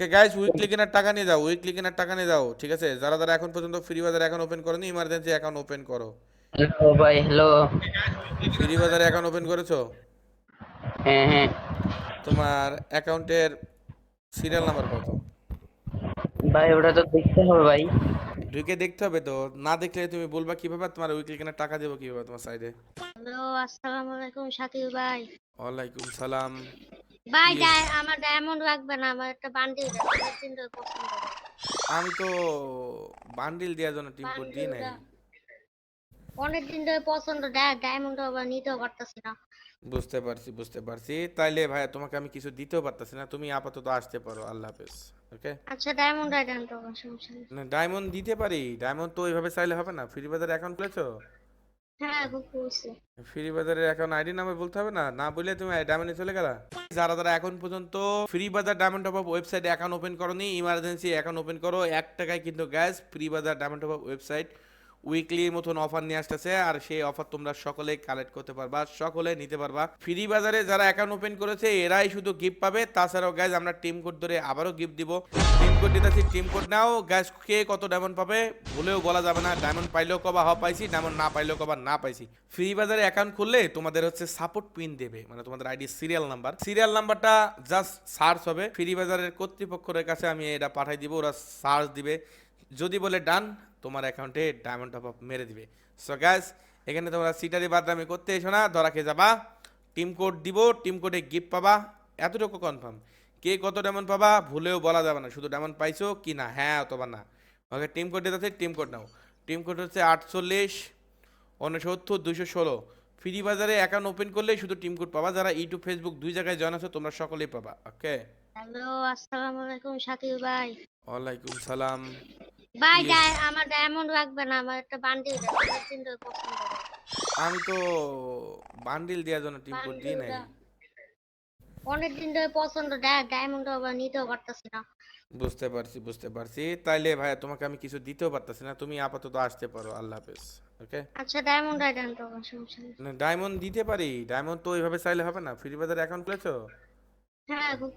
Guys weekly কেনার টাকা নিয়ে যাও উইকলি কেনার টাকা নিয়ে যাও ঠিক আছে? যারা যারা এখন পর্যন্ত ফ্রি বাজার অ্যাকাউন্ট ওপেন করনি ইমার্জেন্সি অ্যাকাউন্ট ওপেন করো। হ্যালো ভাই hello free Bazaar account open করেছ? হ্যাঁ হ্যাঁ। তোমার অ্যাকাউন্টের সিরিয়াল নাম্বার কত? ভাই ওটা তো দেখতে হবে ভাই। ঢুকে দেখতে হবে তো না দেখলে তুমি বলবা কীভাবে তোমার উইকলি কেনার টাকা দেবো কীভাবে তোমার সাইডে হ্যালো আসসালামু আলাইকুম শাকিল ভাই। ওয়ালাইকুম সালাম। ভাই. আমার ডায়মন্ড লাগবে না আমার একটা বান্ডিল। আমি তো বান্ডিল দেওয়ার জন্য টিম কোড দিই নাই। বান্ডিলটা অনেকদিন ধরে পছন্দ ডায়মন্ড আবার নিতেও পারতাছি না। বুঝতে পারছি বুঝতে পারছি। তাইলে ভাই তোমাকে আমি কিছু দিতেও পারতাছি না তুমি আপাতত আসতে পারো আল্লাহ হাফেজ ওকে আচ্ছা ডায়মন্ড তো সমস্যা না ডায়মন্ড দিতে পারি ডায়মন্ড তো ওইভাবে চাইলে হবে না ফ্রি বাজার অ্যাকাউন্ট খুলেছো? হ্যাঁ খুশি। ফ্রি বাজারের অ্যাকাউন্ট আইডি নামে বলতে হবে না? না বলে তুমি ডায়মন্ডে চলে গেলা? যারা যারা এখন পর্যন্ত free Bazaar diamond top up website account open করনি ইমার্জেন্সি অ্যাকাউন্ট ওপেন করো, এক টাকায় কিন্তু guys free Bazaar diamond top up website উইকলির মতন অফার নিয়ে আসতেছে, আর সেই অফার তোমরা সকলে কালেক্ট করতে পারবা, সকলে নিতে পারবা। ফ্রি বাজারে যারা অ্যাকাউন্ট ওপেন করেছে, এরাই শুধু গিফট পাবে। তাছাড়াও গ্যাস আমরা টিম কোড ধরে আবারও গিফট দিব। টিম কোড দিতেছি টিম কোড নাও। গ্যাস কে কত ডায়মন্ড পাবে, ভুলেও বলা যাবে না। ডায়মন্ড পাইলেও কবা হ পাইছি ডায়মন্ড না পাইলেও কবা না পাইছি। ফ্রি বাজারে অ্যাকাউন্ট খুললে তোমাদের হচ্ছে সাপোর্ট পিন দেবে মানে তোমাদের আইডি সিরিয়াল নাম্বার সিরিয়াল নাম্বারটা জাস্ট সার্চ হবে। ফ্রি বাজারের কর্তৃপক্ষের কাছে আমি এটা পাঠাই দিব, ওরা সার্চ দিবে। যদি বলে ডান তোমার অ্যাকাউন্টে ডায়মন্ড টপ আপ মেরে দিবে। সো গ্যাস এখানে তোমরা সিটারি বাদরামি করতে এসো না ধরা খেয়ে যাবা। টিম কোড দিব টিম কোডে গিফট পাবা। এতটুকু কনফার্ম কে কত ডায়মন্ড পাবা ভুলেও বলা যাবে না শুধু ডায়মন্ড পাইছো কি না হ্যাঁ অথবা না। ওকে টিম কোড দিতে টিম কোড নাও। টিম কোড হচ্ছে আটচল্লিশ উনসত্তর দুইশো ষোলো। ফ্রি বাজারে অ্যাকাউন্ট ওপেন করলে শুধু টিম কোড পাবা। যারা ইউটিউব ফেসবুক দুই জায়গায় জয়েন আছো তোমরা সকলেই পাবা। ওকে হ্যালো আসসালামু আলাইকুম শাকিল ভাই। ওয়ালাইকুম সালাম। ভাই. আমার ডায়মন্ড লাগবে না আমার একটা বান্ডিল পছন্দ আমি তো বান্ডিল দেওয়ার জন্য টিম কোড দিই নাই। বান্ডিলটা অনেকদিন ধরে পছন্দ ডায়মন্ড আবার নিতেও পারতাছি না। বুঝতে পারছি বুঝতে পারছি। তাইলে ভাই তোমাকে আমি কিছু দিতেও পারতাছি না তুমি আপাতত আসতে পারো আল্লাহ হাফেজ ওকে আচ্ছা ডায়মন্ড আইডেন তো সমস্যা না ডায়মন্ড দিতে পারি ডায়মন্ড তো ওইভাবে চাইলে হবে না। ফ্রি বাজারে অ্যাকাউন্ট খুলেছো? হ্যাঁ খুব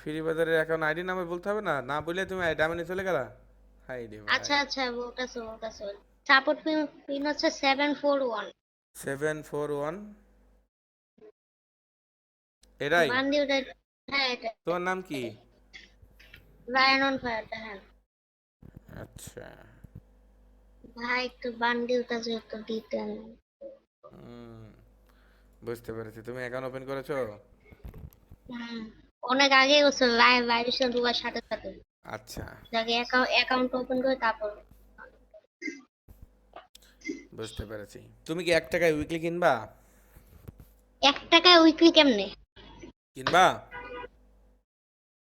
ফ্রি বাজারের অ্যাকাউন্ট আইডি নাম্বার বলতে হবে না না বলে তুমি ডায়মন্ডে চলে গেলা। হাই রে আচ্ছা আচ্ছা সাপোর্ট পিন পিন হচ্ছে seven four one seven four one এটাই বান্ডি ওটা হ্যাঁ এটা তোমার নাম কি রায়ন অন ফায়ার হ্যাঁ আচ্ছা ভাই একটু বান্ডিলটা যেহেতু দিতেন বুঝতে পেরেছি তুমি অ্যাকাউন্ট ওপেন করেছ অনেক আগে গেছে লাইভ লাইভ ঢুকার সাথে সাথে আচ্ছা। যাকে অ্যাকাউন্ট ওপেন করে তারপর বুঝতে পেরেছি। তুমি কি এক টাকায় উইকলি কিনবা? এক টাকায় উইকলি কেমনে? কিনবা?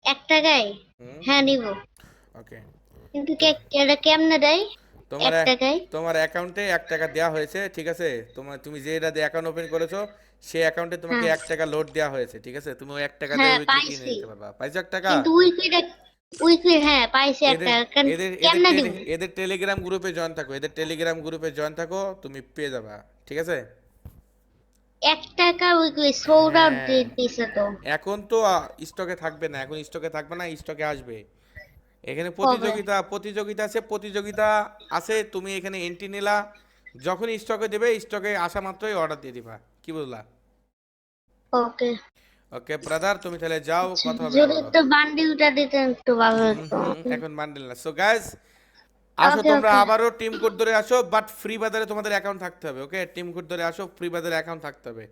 এক টাকায়? হ্যাঁ নিব। ওকে। কিন্তু কে এটা কেমনে দেয়? তোমার তোমার অ্যাকাউন্টে এক টাকা দেওয়া হয়েছে ঠিক আছে? তোমার তুমি যে এটা অ্যাকাউন্ট ওপেন করেছ সেই অ্যাকাউন্টে তোমাকে এক টাকা লোড দেওয়া হয়েছে ঠিক আছে? তুমি ওই এক টাকা দিয়ে হ্যাঁ, কিনে নিতে পারবা। পাইছো এক টাকা? কিন্তু উইকলিটা উইকলি হ্যাঁ পাইছি এদের কেমনে দিব? টেলিগ্রাম গ্রুপে জয়েন থাকো এদের টেলিগ্রাম গ্রুপে জয়েন থাকো তুমি পেয়ে যাবা ঠিক আছে? এক টাকা উইকলি সোল্ড আউট হ্যাঁ। তো। এখন তো স্টকে থাকবে না এখন স্টকে থাকবে না স্টকে আসবে। এখানে প্রতিযোগিতা প্রতিযোগিতা আছে প্রতিযোগিতা আছে তুমি এখানে এন্ট্রি নিলা যখন স্টকে দেবে স্টকে আসা মাত্রই অর্ডার দিয়ে দিবা কি বুঝলা? ওকে। ওকে ব্রাদার তুমি তাহলে যাও কথা হবে যদি। একটু বান্ডিলটা দিতেন একটু ভালো হতো। এখন বান্ডেল না। সো গাইস আসো তোমরা. আবারও টিম কোড ধরে আসো বাট ফ্রি বাজারে তোমাদের অ্যাকাউন্ট থাকতে হবে ওকে টিম কোড ধরে আসো ফ্রি বাজারে অ্যাকাউন্ট থাকতে হবে।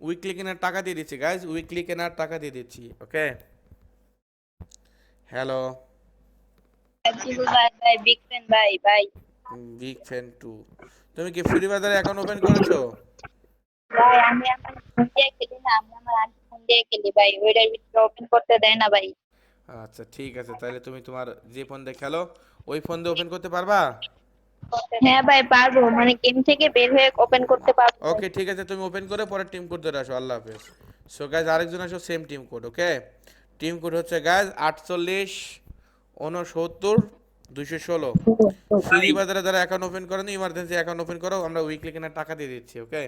উইকলি কেনার টাকা দিয়ে দিচ্ছি গাইস উইকলি কেনার টাকা দিয়ে দিচ্ছি ওকে হ্যালো বিগ ফ্যান ভাই ভাই বিগ ফ্যান টু তুমি কি ফ্রি বাজারে অ্যাকাউন্ট ওপেন করেছ? ভাই আমি আমার খেলি না আমি আমার আন্টি ফোন দিয়ে খেলি ভাই ওইটার ভিতরে ওপেন করতে দেয় না ভাই। আচ্ছা ঠিক আছে তাহলে তুমি তোমার যে ফোন দিয়ে খেলো ওই ফোন দিয়ে ওপেন করতে পারবা? হ্যাঁ ভাই পারব মানে গেম থেকে বের হয়ে ওপেন করতে পারব। ওকে ঠিক আছে তুমি ওপেন করে পরে টিম কোড ধরে আসো আল্লাহ হাফেজ। সো গাইজ আরেকজন আসো same team code okay team code হচ্ছে গাইজ আটচল্লিশ উনসত্তর দুইশো ষোলো। ফ্রি বাজারে যারা অ্যাকাউন্ট ওপেন করেনি ইমার্জেন্সি অ্যাকাউন্ট ওপেন করো আমরা উইকলি কেনার টাকা দিয়ে দিচ্ছি ওকে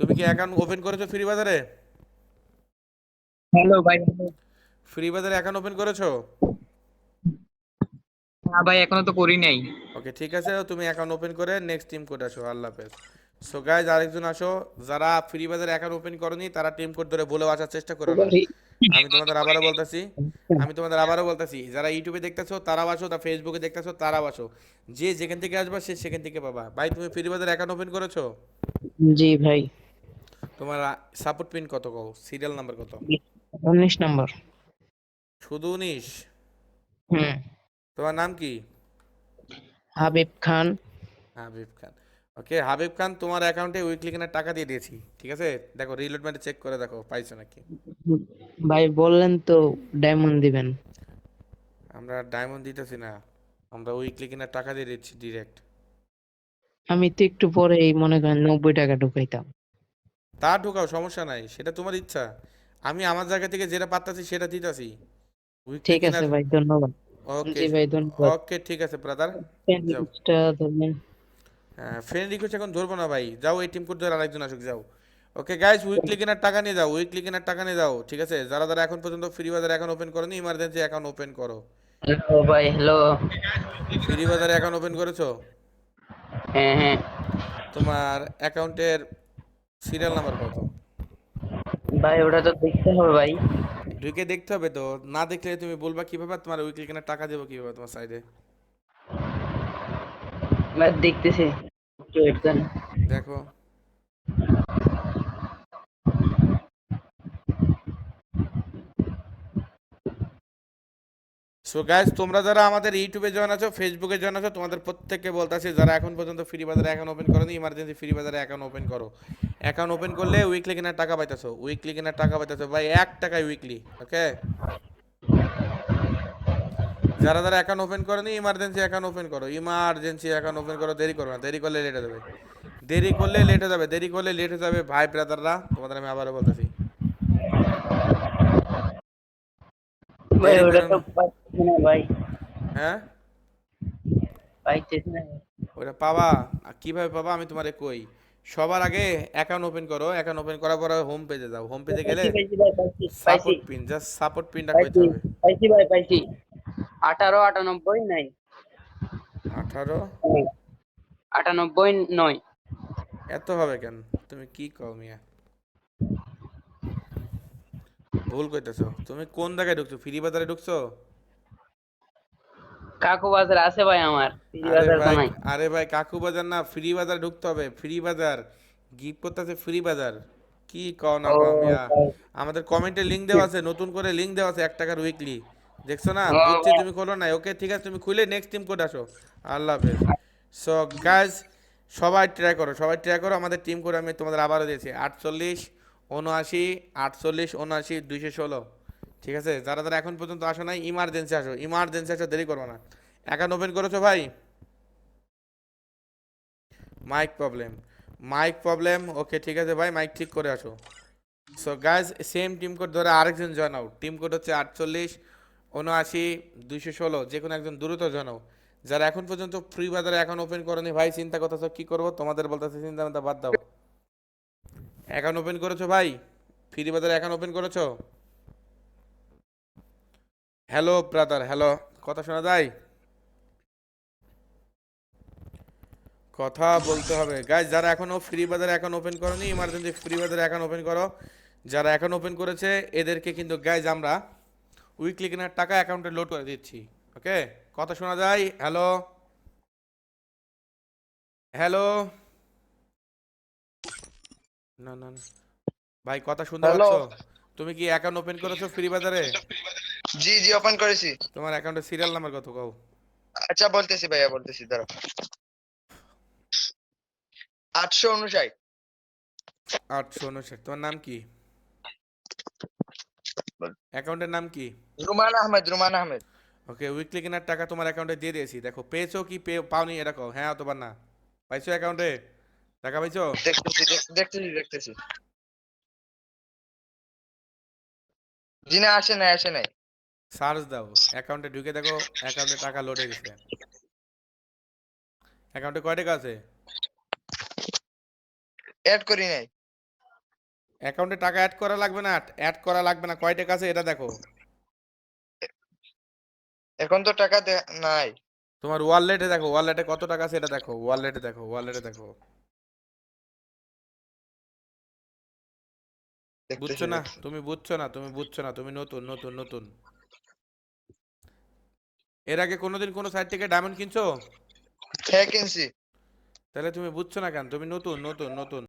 তুমি কি অ্যাকাউন্ট ওপেন করেছ ফ্রি বাজারে? হ্যালো ভাই ফ্রি বাজারে অ্যাকাউন্ট ওপেন করেছ? না ভাই এখনও তো করি নাই। ওকে ঠিক আছে তুমি অ্যাকাউন্ট ওপেন করে নেক্সট টিম কোড আসো আল্লাহ হাফেজ। সো গাইজ আরেকজন আসো যারা ফ্রি বাজার অ্যাকাউন্ট ওপেন করনি তারা টিম কোড ধরে বলেও আসার চেষ্টা করো না। আমি তোমাদের আবারও বলতেছি আমি তোমাদের আবারও বলতেছি যারা ইউটিউবে দেখতেছো তারাও আসো তা ফেসবুকে দেখতেছো তারাও আসো। যে যেখান থেকে আসবা সে সেখান থেকে পাবা। ভাই তুমি ফ্রি বাজার অ্যাকাউন্ট ওপেন করেছ? জি ভাই। তোমার সাপোর্ট পিন কত কও? সিরিয়াল নাম্বার কত? উনিশ নম্বর। শুধু উনিশ? হুম। তোমার নাম কি? হাবিব খান। হাবিব খান। ওকে হাবিব খান তোমার অ্যাকাউন্টে উইকলি কেনার টাকা দিয়ে দিয়েছি ঠিক আছে? দেখো রিলোড মেরে চেক করে দেখো পাইছো নাকি? ভাই বললেন তো ডায়মন্ড দিবেন। আমরা ডায়মন্ড দিতেছি না আমরা উইকলি কেনার টাকা দিয়ে দিচ্ছি ডিরেক্ট আমি তো একটু পরেই মনে করেন নব্বই টাকা ঢুকাইতাম। তা ঢুকাও সমস্যা নাই সেটা তোমার ইচ্ছা। আমি আমার জায়গা থেকে যেটা পারতাছি সেটা দিতেছি। ঠিক আছে ভাই ধন্যবাদ। ওকে জি ভাই ধন্যবাদ। ওকে ঠিক আছে ব্রাদার ফ্রেন্ড রিকোয়েস্ট এখন ধরবো না ভাই। যাও এই টিম কোড ধরে আরেকজন আসুক যাও। ওকে গাইস উইকলি কেনার টাকা নিয়ে যাও উইকলি কেনার টাকা নিয়ে যাও ঠিক আছে? যারা যারা এখন পর্যন্ত ফ্রি বাজার অ্যাকাউন্ট ওপেন করনি ইমার্জেন্সি অ্যাকাউন্ট ওপেন করো। হ্যালো ভাই hello free Bazaar account open করেছ? হ্যাঁ হ্যাঁ। তোমার অ্যাকাউন্টের সিরিয়াল নাম্বার কত? ভাই ওটা তো দেখতে হবে ভাই। ঢুকে দেখতে হবে তো। না দেখলে তুমি বলবা কীভাবে? তোমার উইকলি কেনার টাকা দেবো কীভাবে তোমার সাইডে দেখতেছি। দেখো। সো গাইস তোমরা যারা আমাদের ইউটিউবে জয়েন আছো ফেসবুকে জয়েন আছো, তোমাদের প্রত্যেককে বলতাছি যারা এখন পর্যন্ত ফ্রি বাজারে অ্যাকাউন্ট ওপেন করোনি ইমার্জেন্সি ফ্রি বাজারে অ্যাকাউন্ট ওপেন করো। অ্যাকাউন্ট ওপেন করলে উইকলি কেনার টাকা পাইতেছো উইকলি কেনার টাকা পাইতেছো, ভাই, এক টাকায় উইকলি ওকে যারা যারা অ্যাকাউন্ট ওপেন করেনি ইমার্জেন্সি অ্যাকাউন্ট ওপেন করো ইমার্জেন্সি অ্যাকাউন্ট ওপেন করো, দেরি করো না, দেরি করলে লেট হয়ে যাবে। দেরি করলে লেট হয়ে যাবে, দেরি করলে লেট হয়ে যাবে, ভাই ব্রাদাররা তোমাদের আমি আবারও বলতেছি। ভাই ওটা তো না। না ভাই হ্যাঁ পাইতেছি না ওটা পাবা আর কীভাবে পাবা আমি তোমারে কই সবার আগে অ্যাকাউন্ট ওপেন করো অ্যাকাউন্ট ওপেন করার পরে হোম পেজে যাও হোম পেজে গেলে সাপোর্ট পিন জাস্ট সাপোর্ট পিনটা কইতে হবে পাইছি ভাই পাইছি আঠারো আটানব্বই নাই আঠারো আটানব্বই নয় এত হবে কেন তুমি কি কও মিয়া ভুল কইতেছো। তুমি কোন জায়গায় ঢুকছো? ফ্রি বাজারে ঢুকছো? কাকু বাজার আছে ভাই আমার। আরে বাজার তো নাই। আরে ভাই কাকু বাজার না ফ্রি বাজার ঢুকতে হবে। ফ্রি বাজার। গিফট করতেছে ফ্রি বাজার। কি কও না ও, কও মিয়া? ভাই। আমাদের কমেন্টে লিংক দেওয়া আছে নতুন করে লিংক দেওয়া আছে এক টাকার উইকলি দেখছ না? হ্যাঁ। তুমি খোলো না ওকে ঠিক আছে তুমি খুলে নেক্সট টিম কোড আসো। আল্লাহ হাফেজ। সো গাইস সবাই ট্রাই করো সবাই ট্রাই করো। আমাদের টিম কোড আমি তোমাদের আবারও দিয়েছি। আটচল্লিশ উনআশি আটচল্লিশ উনআশি দুইশো ষোলো। ঠিক আছে? যারা যারা এখন পর্যন্ত আসো নাই ইমার্জেন্সি আসো। ইমার্জেন্সি আসো, দেরি করো না। অ্যাকাউন্ট ওপেন করেছ ভাই? Mike problem mike problem okay ঠিক আছে ভাই মাইক ঠিক করে আসো। So guys same team code ধরে আরেকজন জয়েন টিম কোড হচ্ছে আটচল্লিশ উনআশি দুইশো ষোলো। যে কোনো একজন দ্রুত জয়েন যারা এখন পর্যন্ত ফ্রি বাজারে অ্যাকাউন্ট ওপেন করেনি ভাই, চিন্তা করতেছো কি করব? তোমাদের বলতেছে, চিন্তা বাদ দাও। অ্যাকাউন্ট ওপেন করেছ ভাই? ফ্রি বাজারে অ্যাকাউন্ট ওপেন করেছ? Hello brother, hello. কথা শোনা যায়? কথা বলতে হবে। গাইজ যারা এখনও ফ্রি বাজারে অ্যাকাউন্ট ওপেন করনি ইমার্জেন্সি ফ্রি বাজারে অ্যাকাউন্ট ওপেন করো। যারা অ্যাকাউন্ট ওপেন করেছে, এদেরকে কিন্তু গাইজ আমরা উইকলি কেনার টাকা অ্যাকাউন্টে লোড করে দিচ্ছি। ওকে কথা শোনা যায়? হ্যালো হ্যালো না না না। ভাই কথা শুনতে? পাচ্ছ? তুমি কি অ্যাকাউন্ট ওপেন করেছ ফ্রি বাজারে? জি জি ওপেন করেছি। তোমার অ্যাকাউন্টের সিরিয়াল নাম্বার কত কও? আচ্ছা বলতেছি ভাইয়া বলতেছি দাঁড়াও আটশো উনষাট। আটশো উনষাট তোমার নাম কি। অ্যাকাউন্টের নাম কি? রুমান আহমেদ রুমান আহমেদ। ওকে উইকলি কেনার টাকা তোমার অ্যাকাউন্টে দিয়ে দিয়েছি। দেখো পেয়েছ কি পাওনি এটা কও। হ্যাঁ অথবা না। পাইছো অ্যাকাউন্টে টাকা পাইছো? দেখতেছি দেখতেছি দেখতেছি। জি না আসে নাই আসে নাই। সার্চ দাও অ্যাকাউন্টে ঢুকে দেখো অ্যাকাউন্টে টাকা লোড হয়ে গেছে। অ্যাকাউন্টে কয় টাকা আছে? অ্যাড করি নাই। অ্যাকাউন্টে টাকা অ্যাড করা লাগবে না অ্যাড করা লাগবে না কয় টাকা আছে এটা দেখো। এখন তো টাকা নাই। তোমার ওয়ালেটে দেখো ওয়ালেটে কত টাকা আছে এটা দেখো ওয়ালেটে দেখো ওয়ালেটে দেখো। বুঝছ না? তুমি বুঝছ না? তুমি বুঝছ না? তুমি নতুন নতুন নতুন। এর আগে কোনোদিন কোনো সাইট থেকে ডায়মন্ড কিনছো? হ্যাঁ কিনছি। তাহলে তুমি বুঝছ না কেন? তুমি নতুন নতুন নতুন।